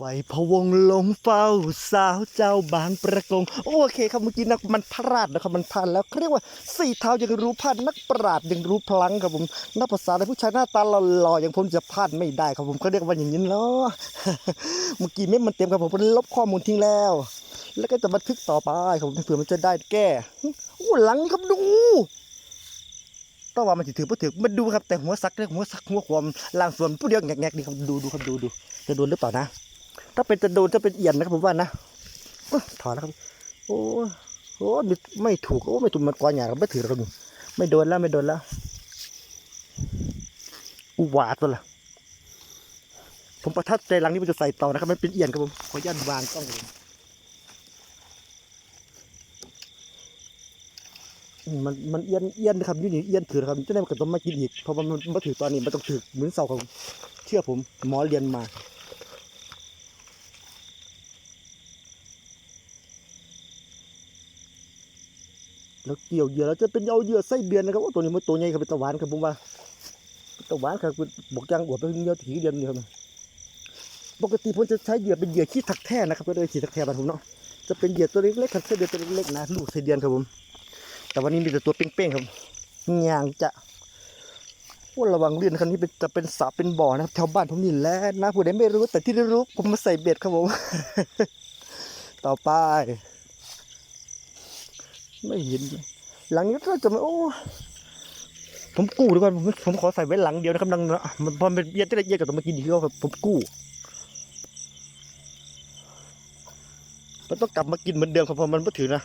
ไฟพะวงลงเฝ้าสาวเจ้าบางประกง โอเคครับเมื่อกี้นักมันพลาดนะครับมันพลาดแล้วเขาเรียกว่าสี่เท้ายังรู้พลาดนักปราดยังรู้พลังครับผมนักภาษาในผู้ชายหน้าตาหล่อๆอย่างผมจะพลาดไม่ได้ครับผมเขาเรียกว่าอย่างนี้เนาะเมื่อกี้เม็ดมันเต็มครับผมผมลบข้อมูลทิ้งแล้ว แล้วก็จะบันทึกต่อไปครับผมเผื่อมันจะได้แก้โอ้หลังนี่ครับดูต้องว่ามันถือบ่ถือมันดูครับแต่หัวซักเรื่องหัวซักหัวความล่างส่วนผู้เดียวแงกๆนี่ครับดูดูครับดูดูจะโดนหรือเปล่านะ ถ้าเป็นจะโดนจะเป็นเอียนนะครับผมว่านะถอนแล้วครับ โอ้โอ้ยไม่ถูกโอ้ไม่ถูกมันกวาดหยาครับไม่ถือครับไม่โดนแล้วไม่โดนแล้วอุวาตัวละผมประทับใจหลังนี้มันจะใส่ต่อนะครับมันเป็นเอียนครับผมขออนุญาตวางกล้องครับผมอืมมันมันเอียนเอียนนะครับยี่นี่เอียนถือครับจะได้มันก็ต้องมากินอีกเพราะว่ามันมาถือตอนนี้มันต้องถือเหมือนเสาครับเชื่อผมหมอเรียนมา แล้วเกี่ยวเหยื่อแล้วจะเป็นเอาเหยื่อไส้เดือนนะครับตัวนี้มันตัวใหญ่ครับเป็นตะวานครับผมว่าตะวานครับบอกยังอวดเป็นเหยื่อถีเดือนเดียวปกติผมจะใช้เหยื่อเป็นเหยื่อขี้ทักแท้นะครับก็เลยขี้ทักแท้บ้านผมเนาะจะเป็นเหยื่อตัวเล็กๆครับไส้เดือนตัวเล็กๆนะลูกไส้เดือนครับผม แต่วันนี้มีแต่ตัวเป้งๆครับงางจะว่าระวังเลื่อนครับนี่เป็นจะเป็นสระเป็นบ่อนะครับแถวบ้านผมนี่แหละนะผู้ใดไม่รู้แต่ที่ได้รู้ผมมาใส่เบ็ดครับผมต่อไป ไม่เห็นเลยหลังนี้ก็จะไม่โอ้ผมกู้ดีกว่าผมผมขอใส่ไว้หลังเดียวนะครับดังนะมันพอเป็นเย็นจะได้เย็นกับตัวเมื่อกี้ดีก็ผมกู้มันต้องกลับมากินเหมือนเดิมครับเพอมันไม่ถือนะ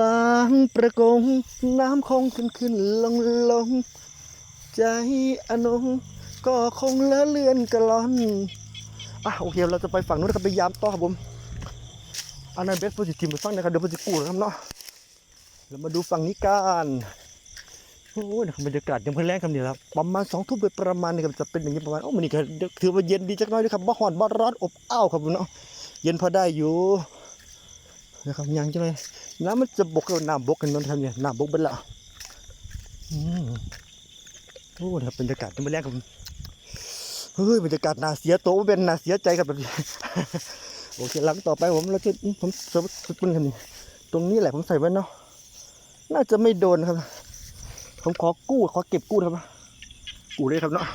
บางประกง น้ำคงขึ้นขึ้นลงลง ใจอนง ก็คงเลอะเลือนกระลอน อะโอเคเราจะไปฝั่งนู้นนะครับไปยามต่อครับผมอันนั้นเบสโพสิทีฟมาฟังนะครับเดี๋ยวผมจะกู้นะครับเนาะเรามาดูฝั่งนี้กันโอ้ยนะบรรยากาศยังเพิ่งแรงครับเนี่ยครับประมาณสองทุ่มโดยประมาณนี้ครับจะเป็นอย่างนี้ประมาณโอ้มันนี่ก็ถือว่าเย็นดีจักน้อยนะครับบ่ฮอนบ่ร้อนอบอ้าวครับผมเนาะเย็นพอได้อยู่นะครับยังจังเลยน้ำมันจะบกกับน้ำบกกันนั่นทำเนี่ยน้ำบกเป็นละอืมโอ้นะบรรยากาศยังเพิ่งแรงครับ เฮ้ยบรรยากาศน่าเสียโตวเป็นน่าเสียใจครับแบบนี้โอเคหลังต่อไปผมเราจะผมเสริมสุดปืนครับนี่ตรงนี้แหละผมใส่ไว้เนาะน่าจะไม่โดนครับ ผมขอกู้ขอเก็บกู้นะครับกู้เลยครับเนาะ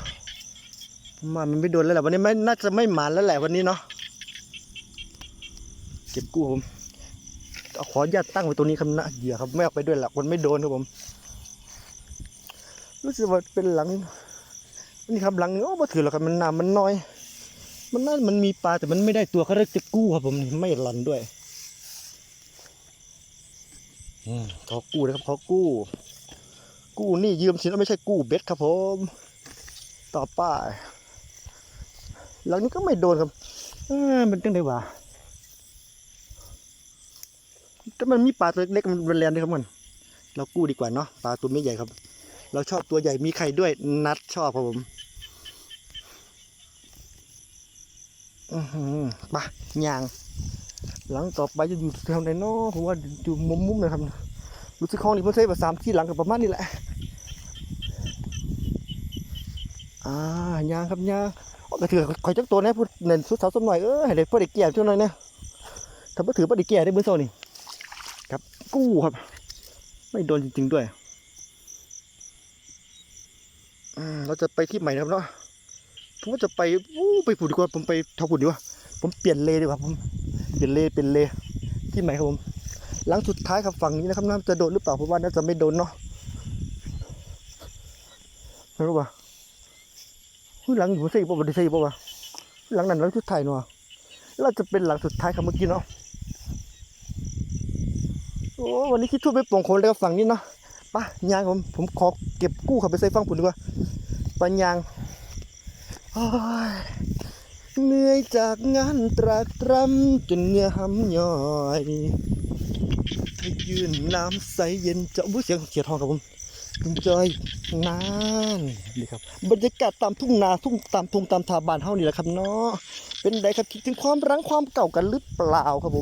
ผมว่ามันไม่โดนแล้วแหละวันนี้ไม่น่าจะไม่หมานแล้วแหละวันนี้เนาะเก็บกู้ผมเอาขออนุญาตตั้งไว้ตรงนี้ครับนะเหยื่อครับไม่เอาไปด้วยหรอกมันไม่โดนครับผม รู้สึกว่าเป็นหลัง นี่ครับหลังนี้โอ้บ่ถือหรอกครับมันน้ำมันน้อย มันน่ามันมีปลาแต่มันไม่ได้ตัวเขาเรียกจะกู้ครับผมไม่หลันด้วยอืขอกู้นะครับขอกู้ กู้นี่ยืมสินไม่ใช่กู้เบ็ดครับผม ต่อไปหลังนี้ก็ไม่โดนครับเอ้อมันจังได้วะแต่มันมีปลาตัวเล็กมันแรงด้วยครับมันเรากู้ดีกว่าเนาะปลาตัวไม่ใหญ่ครับ เราชอบตัวใหญ่มีไข่ด้วยนัดชอบครับผม อือหือปะยาง หลังต่อไปจะอยู่แถวไหนเนาะผมว่าอยู่มุมมุมๆนะครับรู้สึกห้องนี้ผมใช้แบบสามที่หลังกับประมาณนี้แหละ อ่ายางครับยางอ๋อกระถือคอยจักตัวนะพูดเน้นสุดสาวสมหน่อยเออให้ได้เพื่อได้แก่ช่วหน่อยนะถ้าไม่ถือไม่ได้แก่ได้เบื้องต้นนี่ครับกู้ครับ ไม่โดนจริงๆด้วยอืมเราจะไปที่ใหม่นะครับเนาะ ผมก็จะไปอู้ไปผุดดีกว่าผมไปทำผุดดีกว่าผมเปลี่ยนเลดีกว่าผมเปลี่ยนเลเป็นเลที่ใหม่ครับผม หลังสุดท้ายครับฝั่งนี้นะครับน่าจะโดนหรือเปล่าผมว่าน่าจะไม่โดนเนาะไม่รู้ว่าหลังอยู่ใส่ป่ะไม่ได้ใส่ป่ะวะหลังนั้นหลังสุดท้ายเนาะเราจะเป็นหลังสุดท้ายครับเมื่อกี้เนาะโอ้วันนี้คิดทั่วไปโป่งคนแล้วฝั่งนี้เนาะไปะยางผมผมขอเก็บกู้เขาไปใส่ฟังผุนดีกว่าปัญญาง เหนื่อยจากงานตรากตรำจนเหงื่อหำย่อยให้ยืนน้ำใสเย็นจะอุ้ยเสียงเขียดทองครับผมจอยนานนี่ครับบรรยากาศตามทุ่งนาทุ่งตามทุ่งตามทาบานเฮานี่แหละครับเนาะเป็นไดครับคิดถึงความรังความเก่ากันหรือเปล่าครับผม